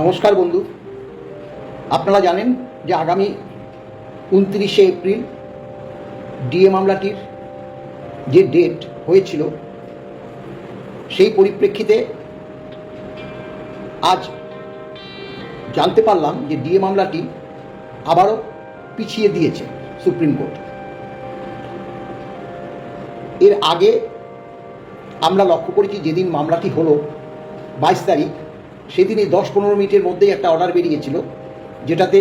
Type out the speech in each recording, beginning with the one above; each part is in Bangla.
নমস্কার বন্ধু। আপনারা জানেন যে আগামী উনত্রিশে এপ্রিল ডিএ মামলাটির যে ডেট হয়েছিল, সেই পরিপ্রেক্ষিতে আজ জানতে পারলাম যে ডিএ মামলাটি আবারও পিছিয়ে দিয়েছে সুপ্রিম কোর্ট। এর আগে আমরা লক্ষ্য করেছি যেদিন মামলাটি হলো বাইশ তারিখ সেদিনই দশ পনেরো মিনিটের মধ্যেই একটা অর্ডার বেরিয়েছিল, যেটাতে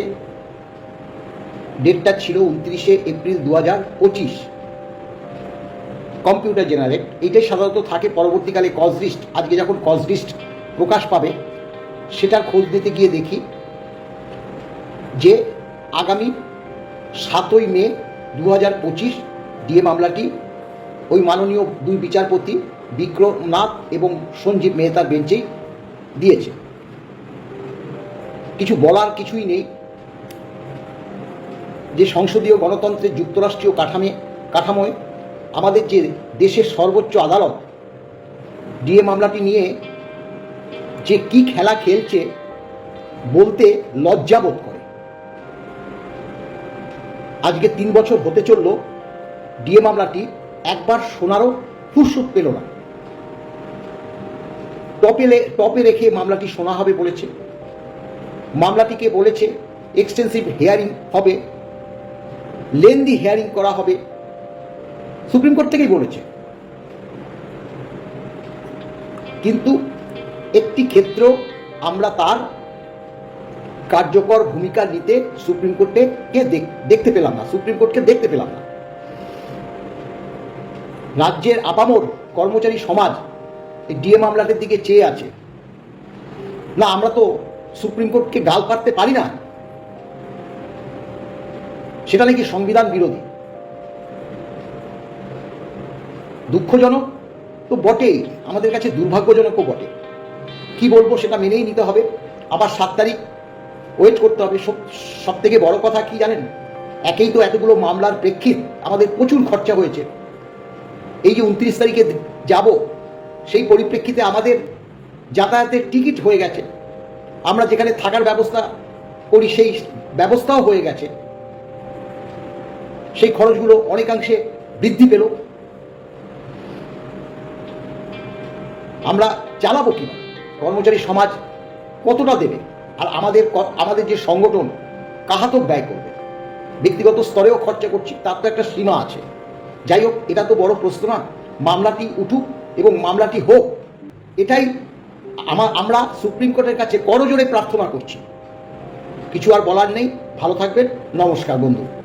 ডেটটা ছিল উনত্রিশে এপ্রিল দু হাজার পঁচিশ। কম্পিউটার জেনারেট এটাই সাধারণত থাকে পরবর্তীকালে কজ লিস্ট আজকে যখন কজ লিস্ট প্রকাশ পাবে, সেটার খোঁজ নিতে গিয়ে দেখি যে আগামী সাতই মে দু হাজার পঁচিশ ডিএ মামলাটি ওই মাননীয় দুই বিচারপতি বিক্রমনাথ এবং সঞ্জীব মেহতার বেঞ্চেই দিয়েছে। বলার কিছুই নেই। যে সংসদীয় গণতন্ত্রের যুক্তরাষ্ট্রীয় কাঠামে, কাঠামোয় আমাদের যে দেশের সর্বোচ্চ আদালত, ডিএ মামলাটি নিয়ে যে কি খেলা খেলছে বলতে লজ্জাবোধ করে। আজকে তিন বছর হতে চলল, ডিএ মামলাটি একবার শোনারও ফুরসুত পেল না। টপে টপে রেখে মামলাটি শোনা হবে বলেছে। মামলাটিকে বলেছে এক্সটেন্সিভ হেয়ারিং হবে লেন্দি হিয়ারিং করা হবে। সুপ্রিম কোর্ট থেকেই বলেছে। কিন্তু একটি ক্ষেত্র আমরা তার কার্যকর ভূমিকা নিতে সুপ্রিম কোর্টে কে দেখ- দেখতে পেলাম না, সুপ্রিম কোর্টকে দেখতে পেলাম না। রাজ্যের আপামর কর্মচারী সমাজ এই ডিএ মামলাটির দিকে চেয়ে আছে। না, আমরা তো সুপ্রিম কোর্টকে গাল পারতে পারি না। সেটা নাকি সংবিধান বিরোধী। দুঃখজনক, তো বটেই, আমাদের কাছে দুর্ভাগ্যজনকও বটে। কি বলব সেটা মেনেই নিতে হবে। আবার সাত তারিখ ওয়েট করতে হবে। সব থেকে বড় কথা কি জানেন? একেই তো এতগুলো মামলার প্রেক্ষিত। আমাদের প্রচুর খরচা হয়েছে। এই যে উনত্রিশ তারিখে যাব, সেই পরিপ্রেক্ষিতে আমাদের যাতায়াতের টিকিট হয়ে গেছে। আমরা যেখানে থাকার ব্যবস্থা করি, সেই ব্যবস্থাও হয়ে গেছে। সেই খরচগুলো অনেকাংশে বৃদ্ধি পেল। আমরা চালাবো কিনা কর্মচারী সমাজ কতটা দেবে? আর আমাদের আমাদের যে সংগঠন কাহাতক ব্যয় করবে? ব্যক্তিগত স্তরেও খরচা করছি, তার তো একটা সীমা আছে। যাই হোক, এটা তো বড় প্রশ্ন না। মামলাটি উঠুক এবং মামলাটি হোক, এটাই আমা আমরা সুপ্রিম কোর্টের কাছে করজোরে প্রার্থনা করছি। কিছু আর বলার নেই। ভালো থাকবেন। নমস্কার বন্ধু।